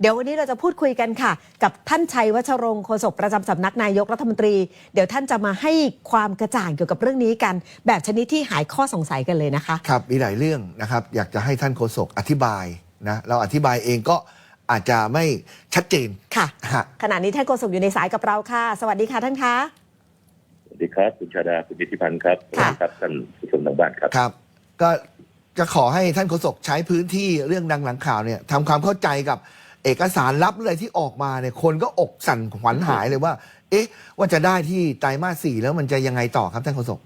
เดี๋ยววันนี้เราจะพูดคุยกันค่ะ กับท่านชัยวัชรงค์โฆษกประจำสำนักนายกรัฐมนตรี เดี๋ยวท่านจะมาให้ความกระจ่างเกี่ยวกับเรื่องนี้กัน แบบชนิดที่หายข้อสงสัยกันเลยนะคะครับมีหลายเรื่องนะครับอยากจะให้ท่านโฆษกอธิบายนะเราอธิบายเองก็อาจจะไม่ชัดเจนค่ะฮะขณะนี้ท่านโฆษกอยู่ในสายกับเราค่ะ สวัสดีค่ะท่านคะสวัสดีครับคุณชาดาคุณนิติพันธ์ครับสวัสค่ะดีครับท่านผู้ชมทางบ้านครับครับ ก็จะขอให้ท่านโฆษกใช้พื้นที่เรื่องดังหลังข่าวเนี่ยทำความเข้าใจกับ เอกสารลับอะไรที่ออกมาเนี่ยคนก็อกสั่นขวัญหายเลยว่า เอ๊ะ ว่าจะได้ที่ไตรมาสสี่แล้วมันจะยังไงต่อครับท่านโฆษก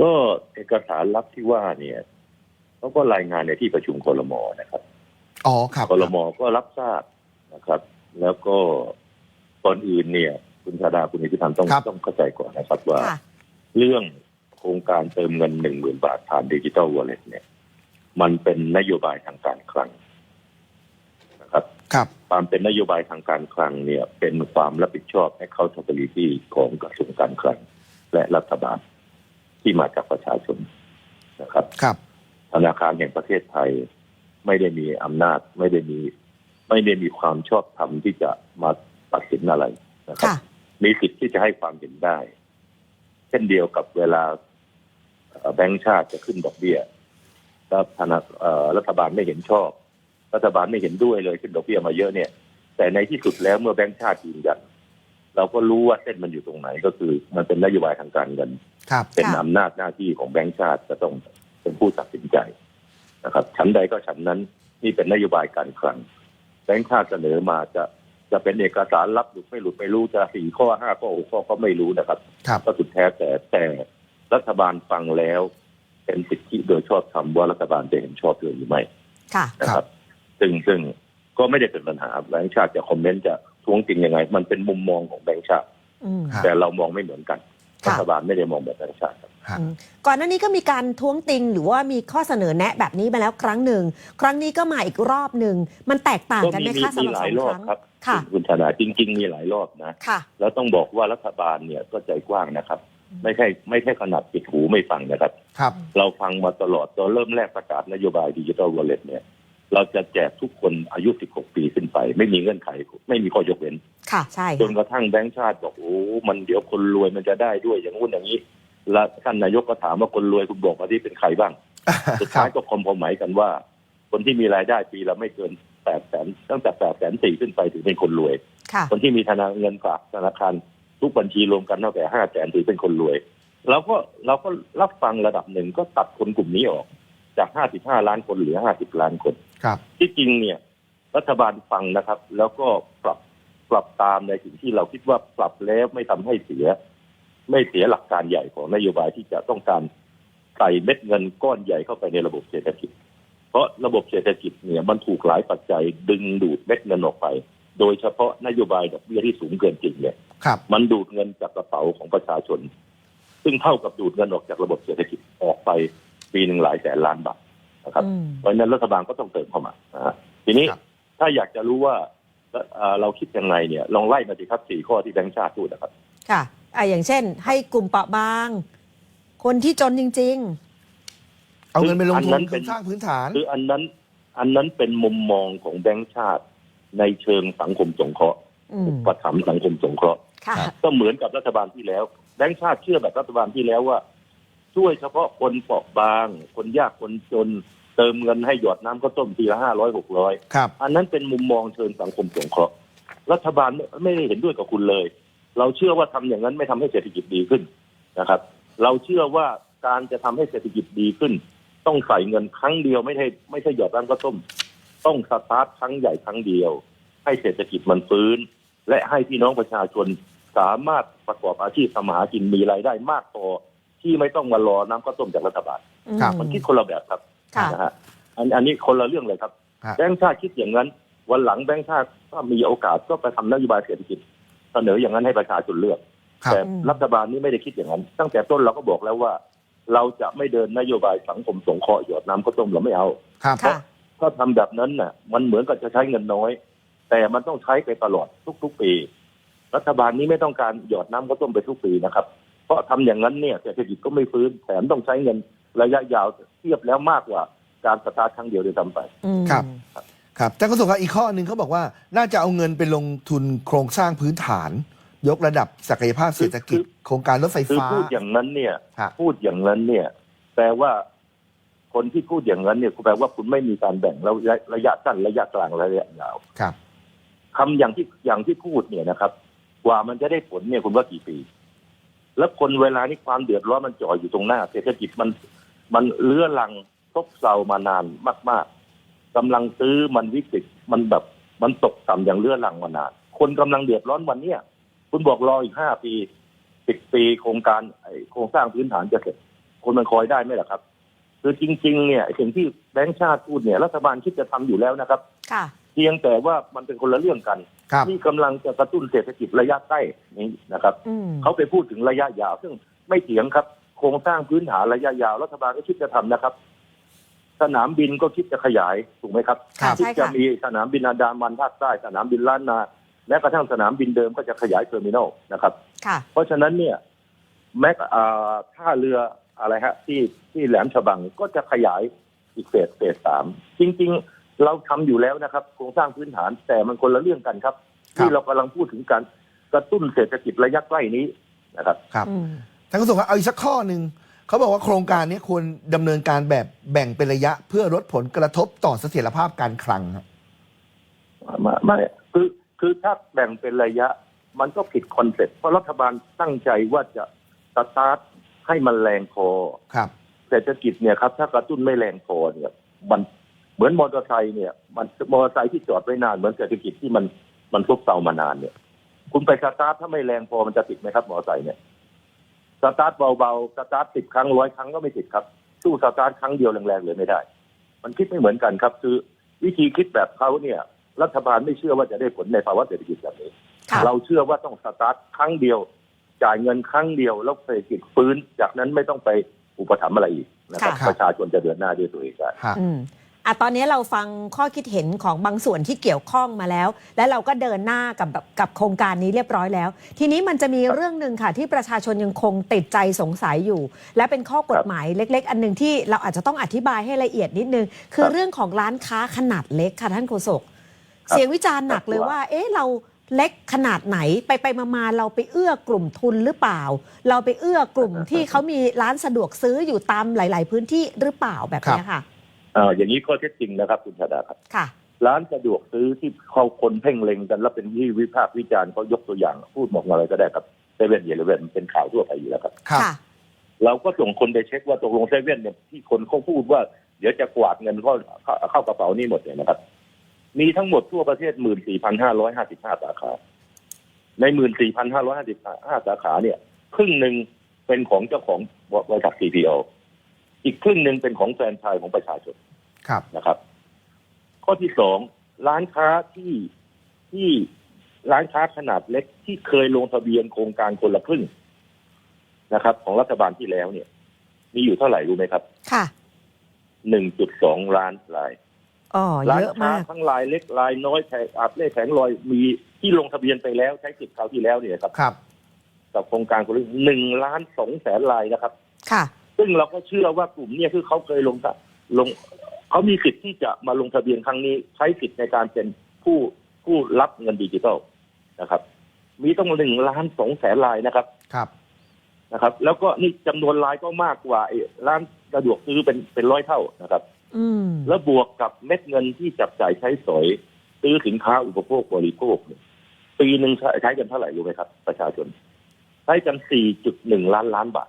ก็เอกสารลับที่ว่าเนี่ยเขาก็รายงานในที่ประชุมคลมนะครับอ๋อครับคลมก็รับทราบนะครับ แล้วก็ก่อนอื่นเนี่ย คุณชาดาคุณนิติพันธ์ต้องครับต้องเข้าใจก่อนนะครับว่าค่ะเรื่องโครงการเติมเงินหนึ่งหมื่นบาทผ่านดิจิทัลวอลเล็ตเนี่ย มันเป็นนโยบายทางการคลังนะ ครับครับความเป็นนโยบายทางการคลังเนี่ยเป็นความรับผิดชอบ accountability ของกระทรวงการคลัง และรัฐบาลที่มาจากประชาชนนะครับครับธนาคารแห่งประเทศไทยไม่ได้มีอำนาจไม่ได้มี ไม่ได้มีความชอบธรรมที่จะมาตัดสินอะไรนะครับค่ะมีสิทธิ์ที่จะให้ความเห็นได้ เช่นเดียวกับเวลาเอ่อแบงก์ชาติจะขึ้นดอกเบี้ยแล้วธนาเอ่อรัฐบาลไม่เห็นชอบ รัฐบาลไม่เห็นด้วยเลยขึ้นดอกเบี้ยมาเยอะเนี่ย แต่ในที่สุดแล้วเมื่อแบงก์ชาติยืนยันเราก็รู้ว่าเส้นมันอยู่ตรงไหนก็คือ มันเป็นนโยบายทางการเงินครับเป็นค่ะอำนาจหน้าที่ของแบงก์ชาติจะต้องเป็นผู้ตัดสินใจนะครับชั้นใดก็ชั้นนั้นนี่เป็นนโยบายการคลังแบงก์ชาติเสนอมาจะจะเป็นเอกสารรับหลุดไม่หลุดไม่รู้จะสี่ข้อห้าข้อหกข้อก็ไม่รู้นะครับครับก็สุดแท้แต่แต่รัฐบาลฟังแล้ว เป็นสิทธิโดยชอบธรรมว่ารัฐบาลจะเห็นชอบหรือไม่ค่ะนะครับ ซึ่งซึ่งก็ไม่ได้เป็นปัญหาแบงก์ชาติจะคอมเมนต์จะท้วงติงยังไง มันเป็นมุมมองของแบงก์ชาติ อืมครับแต่เรามองไม่เหมือนกันค่ะรัฐบาลไม่ได้มองแบบแบงก์ชาติครับฮะอืมก่อนหน้านี้ก็มีการท้วงติงหรือว่ามีข้อเสนอแนะแบบนี้มาแล้วครั้งหนึ่ง ครั้งนี้ก็มาอีกรอบหนึ่ง มันแตกต่างก็กันไหมมีคะสำหรับหสลาอยงรอคบรั้ง ครับค่ะ คุณชนาจริง ๆ มีหลายรอบนะ ค่ะ แล้วต้องบอกว่ารัฐบาลเนี่ยก็ใจกว้างนะครับ ไม่ใช่ไม่ใช่ขนาดปิดหูไม่ฟังนะครับ ครับ เราฟังมาตลอดตอนเริ่มแรกประกาศนโยบายดิจิทัลวอลเล็ตเนี่ย เราจะแจกทุกคนอายุ 16 ปีขึ้นไป ไม่มีเงื่อนไข ไม่มีข้อยกเว้น ค่ะ ใช่จนกระทั่งแบงก์ชาติบอกโอ้ มันเดี๋ยวคนรวยมันจะได้ด้วยอย่างงู้นอย่างนี้ แล้วท่านนายกก็ถามว่าคนรวยคุณบอกมาที่เป็นใครบ้าง สุดครัท้ายบก็คอมพอหมายกันว่า คนที่มีรายได้ปีละไม่เกินแปดแสนตั้งแต่แปดแสนสี่ขึ้นไปถือเป็นคนรวยค่ะคนที่มีธนาเงินฝากธนาคารทุกบัญชีรวมกันตั้งแต่ห้าแสนถือเป็นคนรวยเราก็เราก็รับฟังระดับหนึ่งก็ตัดคนกลุ่มนี้ออกจากห้าสิบห้าล้านคนเหลือห้าสิบล้านคน ครับ ที่จริงเนี่ย รัฐบาลฟังนะครับ แล้วก็ปรับปรับตามในสิ่งที่เราคิดว่าปรับแล้วไม่ทำให้เสีย ไม่เสียหลักการใหญ่ของนโยบายที่จะต้องการใส่เม็ดเงินก้อนใหญ่เข้าไปในระบบเศรษฐกิจ เพราะระบบเศรษฐกิจเนี่ยมันถูกหลายปัจจัยดึงดูดเม็ดเงินออกไป โดยเฉพาะนโยบายดอกเบี้ยที่สูงเกินจริงเนี่ยครับมันดูดเงินจากกระเป๋าของประชาชน ซึ่งเท่ากับดูดเงินออกจากระบบเศรษฐกิจออกไปปีหนึ่งหลายแสนล้านบาท นะครับอืมเพราะฉะนั้นรัฐบาลก็ต้องเติมเข้ามานะฮะทีนี้ครับถ้าอยากจะรู้ว่าเอ่อเราคิดยังไงเนี่ยลองไล่มาสิครับสี่ข้อที่แบงค์ชาติพูดนะครับ ค่ะอะอย่างเช่น ให้กลุ่มเปราะบาง คนที่จนจริงเอาเงินไปลงอันทุนั้นนเป็คือนสร้างพื้นฐานคืออันนั้น อันนั้นเป็นมุมมองของแบงค์ชาติในเชิงสังคมสงเคราะห์ๆอืมอุประถมภ์สังคมสงเคราะห์ค่ะครับก็เหมือนกับรัฐบาลที่แล้ว แบงค์ชาติเชื่อแบบรัฐบาลที่แล้วว่า ช่วยเฉพาะคนเปราะบาง คนยากคนจน เติมเงินให้หยอดน้ำก็ต้มทีละห้าร้อยหกร้อยครับ อันนั้นเป็นมุมมองเชิงสังคมสงเคราะห์รัฐบาลไม่ไม่ได้เห็นด้วยกับคุณเลย เราเชื่อว่าทำอย่างนั้นไม่ทำให้เศรษฐกิจดีขึ้นนะครับ เราเชื่อว่าการจะทำให้เศรษฐกิจดีขึ้น ต้องใส่เงินครั้งเดียวไม่ใช่ไม่ใช่หยอดน้ำก็ต้ม ต้องสตาร์ทครั้งใหญ่ครั้งเดียว ให้เศรษฐกิจมันฟื้น และให้พี่น้องประชาชนสามารถประกอบอาชีพทำมาหากินมีรายได้มากพอ ที่ไม่ต้องมารอน้ำก็ต้มจากรัฐบาล ครับ มันคิดคนละแบบครับค่ะ นะฮะอันอันนี้คนละเรื่องเลยครับ ฮะ แบงค์ชาติคิดอย่างนั้น วันหลังแบงค์ชาติถ้ามีโอกาสก็ไปทำนโยบายเศรษฐกิจเสนออย่างนั้นให้ประชาชนเลือก ครับ แต่อืม รัฐบาลนี้ไม่ได้คิดอย่างนั้น ตั้งแต่ต้นเราก็บอกแล้วว่า เราจะไม่เดินนโยบายสังคมสงเคราะห์หยอดน้ำก็ต้มเราไม่เอา ครับค่ะ ถ้าทำแบบนั้นน่ะ มันเหมือนกับจะใช้เงินน้อย แต่มันต้องใช้ไปตลอดทุกๆปี รัฐบาลนี้ไม่ต้องการหยอดน้ำก็ต้มไปทุกปีนะครับ เพราะทำอย่างนั้นเนี่ยเศรษฐกิจก็ไม่ฟื้นแถมต้องใช้เงินระยะยาวเทียบแล้วมากกว่าการสตาร์ทครั้งเดียวโดวยซ้ำไปอืมครับ ครับแต่ก็ส่วนครับอีกข้อหนึ่งเขาบอกว่า น่าจะเอาเงินไปลงทุนโครงสร้างพื้นฐาน ยกระดับศักยภาพเศรษฐกิจ โครงการรถไฟคือฟ้า พูดอย่างนั้นเนี่ย ฮะ พูดอย่างนั้นเนี่ย แปลว่า คนที่พูดอย่างนั้นเนี่ยแปลว่าคุณไม่มีการแบ่งแล้วระระยะสั้นระยะกลางระยะยาวครับ คำอย่างที่อย่างที่พูดเนี่ยนะครับ กว่ามันจะได้ผลเนี่ยคุณว่ากี่ปี แล้วคนเวลานี้ความเดือดร้อนมันจ่ออยู่ตรงหน้า เศรษฐกิจมันมันเลื้อรังซบเซามานานมาก ๆกำลังซื้อมันวิกฤตมันแบบมันตกต่ำอย่างเลื้อรังมานาน คนกำลังเดือดร้อนวันเนี้ยคุณบอกรออีกห้าปีสิบปีโครงการโครงสร้างพื้นฐานจะเสร็จ คนมันคอยได้ไหมล่ะครับ คือจริง ๆ เนี่ยไอ้สิ่งที่แบงค์ชาติพูดเนี่ยรัฐบาลคิดจะทำอยู่แล้วนะครับ ค่ะ เพียงแต่ว่ามันเป็นคนละเรื่องกัน ครับนี่กำลังจะกระตุ้นเศรษฐกิจระยะใกล้นี้นะครับ อืม เขาไปพูดถึงระยะยาว ซึ่งไม่เถียงครับโครงสร้างพื้นฐานระยะยาวรัฐบาลก็คิดจะทำนะครับ สนามบินก็คิดจะขยายถูกไหมครับค่ะคิดใช่จะค่ะ มีสนามบินอาดามันภาคใต้สนามบินล้านนาแม้กระทั่งสนามบินเดิมก็จะขยายเทอร์มินอลนะครับ ค่ะ เพราะฉะนั้นเนี่ยแม้อ่าท่าเรือ อะไรฮะ ที่ที่แหลมฉบังก็จะขยายอีกเฟสเฟสสามจริง ๆ เราทำอยู่แล้วนะครับโครงสร้างพื้นฐานแต่มันคนละเรื่องกันครับครับที่เรากำลังพูดถึงการกระตุ้นเศรษฐกิจระยะใกล้นี้นะครับ ครับอืมท่านก็ส่งครับเอาอีกสักข้อหนึ่งเขาบอกว่าโครงการนี้ควรดำเนินการแบบแบ่งเป็นระยะเพื่อลดผลกระทบต่อเสถียรภาพการคลังครับไม่ไม่คือคือถ้าแบ่งเป็นระยะ มันก็ผิดคอนเซ็ปต์เพราะรัฐบาลตั้งใจว่าจะสตาร์ท ให้มันแรงพอครับ เศรษฐกิจเนี่ยครับ ถ้ากระตุ้นไม่แรงพอเนี่ย มันเหมือนมอเตอร์ไซค์เนี่ย มันมอเตอร์ไซค์ที่จอดไว้นาน เหมือนเศรษฐกิจที่มันมันทุบเซามานานเนี่ย คุณไปสตาร์ทถ้าไม่แรงพอมันจะติดไหมครับมอเตอร์ไซค์เนี่ยสตาร์ทเบาๆสตาร์ทสิบครั้งร้อยครั้งก็ไม่ติดครับสู้สตาร์ทครั้งเดียวแรงๆเลยไม่ได้ มันคิดไม่เหมือนกันครับ คือวิธีคิดแบบเขาเนี่ย รัฐบาลไม่เชื่อว่าจะได้ผลในภาวะเศรษฐกิจแบบนี้ค่ะเราเชื่อว่าต้องสตาร์ทครั้งเดียว จ่ายเงินครั้งเดียวแล้วเศรษฐกิจฟื้น จากนั้นไม่ต้องไปอุปถัมภ์อะไรอีกนะครับค่ะ ประชาชนจะเดินหน้าด้วยตัวเองได้ ฮะ อืมอะตอนนี้เราฟังข้อคิดเห็นของบางส่วนที่เกี่ยวข้องมาแล้ว และเราก็เดินหน้ากับแบบกับโครงการนี้เรียบร้อยแล้ว ทีนี้มันจะมีเรื่องหนึ่งค่ะ ที่ประชาชนยังคงติดใจสงสัยอยู่ และเป็นข้อกฎหมายเล็ก ๆ อันหนึ่งที่เราอาจจะต้องอธิบายให้ละเอียดนิดนึง คือครับเรื่องของร้านค้าขนาดเล็กค่ะท่านโฆษก ครับเสียงวิจารณ์หนักเลยครับว่า เอ๊ะเรา เล็กขนาดไหนไปไปมามาเราไปเอื้อกลุ่มทุนหรือเปล่า เราไปเอื้อกลุ่มที่เขามีร้านสะดวกซื้ออยู่ตามหลาย ๆ พื้นที่หรือเปล่าแบบเนี้ยค่ะอ่าอย่างนี้ข้อเท็จจริงนะครับคุณชาดาครับค่ะ ร้านสะดวกซื้อที่เขาคนเพ่งเล็งกัน แล้วเป็นที่วิพากษ์วิจารณ์เขายกตัวอย่างพูดบอกมาอะไรก็ได้ครับเซเว่นเยลเว่นเป็นข่าวทั่วไปอยู่แล้วครับครับค่ะ เราก็ส่งคนไปเช็คว่าตกลงเซเว่นเนี่ยที่คนเขาพูดว่า เดี๋ยวจะกวาดเงินเข้าเข้าเข้ากระเป๋านี่หมดเลยนะครับ มีทั้งหมดทั่วประเทศหมื่นสี่พันห้าร้อยห้าสิบห้าสาขา ในหมื่นสี่พันห้าร้อยห้าสิบห้าสาขาเนี่ย ครึ่งหนึ่งเป็นของเจ้าของบริษัท CPO อีกครึ่งหนึ่งเป็นของแฟรนไชส์ของประชาชนครับนะครับ ข้อที่สองร้านค้าที่ที่ร้านค้าขนาดเล็กที่เคยลงทะเบียนโครงการคนละครึ่งนะครับ ของรัฐบาลที่แล้วเนี่ย มีอยู่เท่าไหร่รู้ไหมครับ ค่ะ หนึ่งจุดสองล้านราย อ๋อร้านเยอะค้ามาก ทั้งรายเล็กรายน้อยแผงอาบเล่แผงลอยมีที่ลงทะเบียนไปแล้วใช้สิทธิ์คราวที่แล้วเนี่ยครับ ครับ กับโครงการคนละหนึ่งล้านสองแสนรายนะครับ ค่ะ ซึ่งเราก็เชื่อว่ากลุ่มเนี่ยคือเขาเคยลงทะลงเขามีสิทธิ์ที่จะมาลงทะเบียนครั้งนี้ ใช้สิทธิ์ในการเป็นผู้ผู้รับเงินดิจิทัลนะครับ มีต้องหนึ่งล้านสองแสนรายนะครับครับ นะครับ แล้วก็นี่จำนวนรายก็มากกว่าไอ้ร้านสะดวกซื้อเป็นเป็นร้อยเท่านะครับอืม แล้วบวกกับเม็ดเงินที่จับจ่ายใช้สอยซื้อสินค้าอุปโภคบริโภคเนี่ยปีหนึ่งใช้ใช้กันเท่าไหร่รู้ไหมครับ ประชาชน ใช้กัน 4.1 ล้านล้านบาท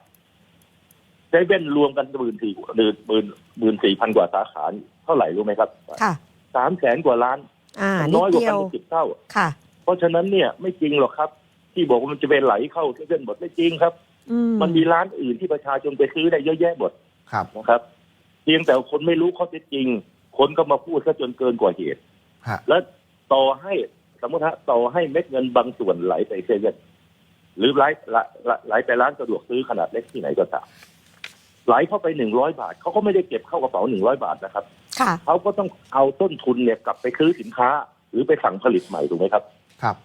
ใช้เว้นรวมกันหมื่นสี่หมื่นหมื่นหมื่นสี่พันกว่าสาขาเท่าไหร่รู้ไหมครับค่ะสามแสนกว่าล้านอ่านิน้ดอยกว่าเดีกัยนวเป็นสิบเท่าค่ะ เพราะฉะนั้นเนี่ยไม่จริงหรอกครับ ที่บอกว่ามันจะเป็นไหลเข้าเส้นหมดไม่จริงครับอืมมันมีร้านอื่นที่ประชาชนไปซื้อได้เยอะแยะหมดครับนะครับ เพียงแต่คนไม่รู้ข้อเท็จจริง คนก็มาพูดซะจนเกินกว่าเหตุ ฮะ แล้วต่อให้สมมติฮะต่อให้เม็ดเงินบางส่วนไหลไปเซเว่นหรือไหลไหลไหลไหลไปร้านสะดวกซื้อขนาดเล็กที่ไหนก็ตามไหลเข้าไปหนึ่งร้อยบาทเขาก็ไม่ได้เก็บเข้ากระเป๋าหนึ่งร้อยบาทนะครับค่ะ เขาก็ต้องเอาต้นทุนเนี่ยกลับไปซื้อสินค้า หรือไปสั่งผลิตใหม่ถูกไหมครับ ครับ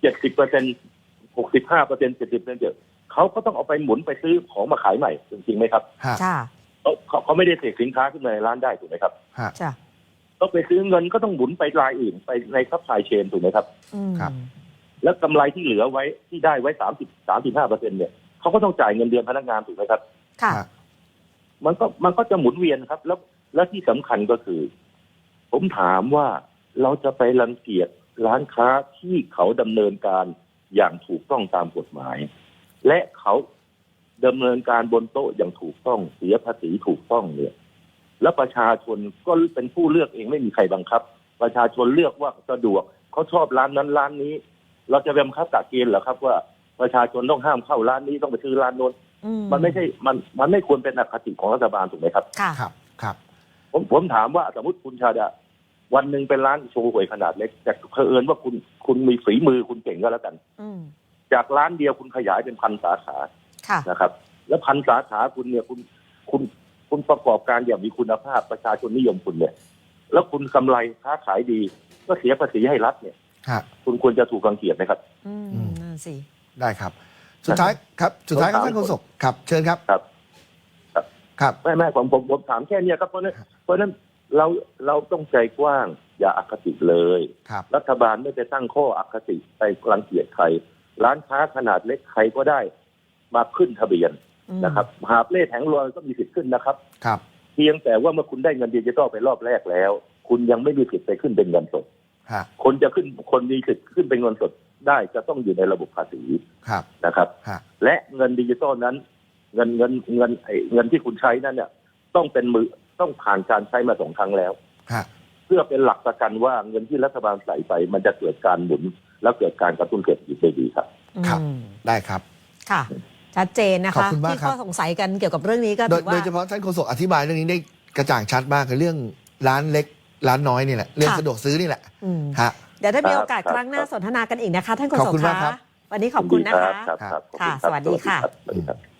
เจ็ดสิบเปอร์เซ็นหกสิบห้าเปอร์เซ็นเจ็ดสิบเปอร์เซ็นต์เขาก็ต้องเอาไปหมุนไปซื้อของมาขายใหม่จริงๆไหมครับ ฮะจ้า เขาเขาเขาไม่ได้เสกสินค้าขึ้นมาในร้านได้ถูกไหมครับฮะ จ้าก็ไปซื้อเงินก็ต้องหมุนไปรายอื่นไปในซัพพลายเชนถูกไหมครับ อืมครับ แล้วกำไรที่เหลือไว้ที่ได้ไว้สามสิบสามสิบห้าเปอร์เซ็นเนี่ยเขาก็ต้องจ่ายเงินเดือนพนักงานถูกไหมครับ ค่ะ ฮะ มันก็มันก็จะหมุนเวียนครับ แล้วแล้วที่สำคัญก็คือ ผมถามว่าเราจะไปรังเกียจร้านค้าที่เขาดำเนินการอย่างถูกต้องตามกฎหมาย และเขา ดำเนินการบนโต๊ะอย่างถูกต้องเสียภาษีถูกต้องเนี่ย แล้วประชาชนก็เป็นผู้เลือกเองไม่มีใครบังคับ ประชาชนเลือกว่าสะดวกเขาชอบร้านนั้นร้านนี้ เราจะไปบังคับกะเกณฑ์เหรอครับ ว่าประชาชนต้องห้ามเข้าร้านนี้ต้องไปซื้อร้านโน้นอืมันไม่ใช่มันมันไม่ควรเป็นอคติของรัฐบาลถูกไหมครับค่ะครับครับ ผมผมถามว่าสมมติคุณชาดาวันหนึ่งเป็นร้านโชว์หวยขนาดเล็กแต่เผอิญว่าคุณคุณมีฝีมือคุณเก่งก็แล้วกันอืมจากร้านเดียวคุณขยายเป็นพันสาขาค่ะ นะครับ แล้วพันสาขาคุณเนี่ยคุณคุณคุณประกอบการอย่างมีคุณภาพประชาชนนิยมคุณเนี่ย แล้วคุณกำไรค้าขายดี ก็เสียภาษีให้รัฐเนี่ยฮะคุณควรจะถูกรังเกียจไหมครับอืมอืมนั่นสิได้ครับ สุดท้ายครับ สุดท้ายครับผมถามท่านโฆษกครับ เชิญครับครับ ครับไม่ไม่ผมผมผมถามแค่เนี้ยครับเพราะฉะนั้นเพราะฉะนั้นเราเราต้องใจกว้างอย่าอคติเลยครับรัฐบาลไม่ไปตั้งข้ออคติไปรังเกียจใคร ร้านค้าขนาดเล็กใครก็ได้ มาขึ้นทะเบียนอืมนะครับ หาบเล่แผงลอยก็มีสิทธิ์ขึ้นนะครับ ครับ เพียงแต่ว่าเมื่อคุณได้เงินดิจิตอลไปรอบแรกแล้ว คุณยังไม่มีสิทธิ์ไปขึ้นเป็นเงินสด ฮะ คนจะขึ้นคนมีสิทธิ์ขึ้นเป็นเงินสดได้จะต้องอยู่ในระบบภาษีครับ นะครับ ฮะ และเงินดิจิตอลนั้น เงินเงินเงินไอ้เงินที่คุณใช้นั้นเนี่ย ต้องเป็นมือต้องผ่านการใช้มาสองครั้งแล้ว ฮะ เพื่อเป็นหลักประกันว่าเงินที่รัฐบาลใส่ไป มันจะเกิดการหมุน แล้วเกิดการกระตุ้นเศรษฐกิจได้ดีครับ ครับ อืมได้ครับ ค่ะ ชัดเจนนะขอบคะคุณมากที่ครับ ข้อสงสัยกันเกี่ยวกับเรื่องนี้ก็โดถืยอโดว่ายเฉพาะท่านโฆษกอธิบายเรื่องนี้ได้กระจ่างชัดมากคือเรื่องร้านเล็กร้านน้อยนี่แหละ เรื่องค่ะ สะดวกซื้อนี่แหละอืมฮะ เดี๋ยวถ้ามีครับโอกาสครับครั้งหน้าครับสนทนากันอีกนะคะ ท่านโฆขอบษกคุณมากครัคะบ วันนี้ขอบคุณนะคะ รับครับครับขอบณค่ะรับสวัสดีค่ะ สวัสดีครับ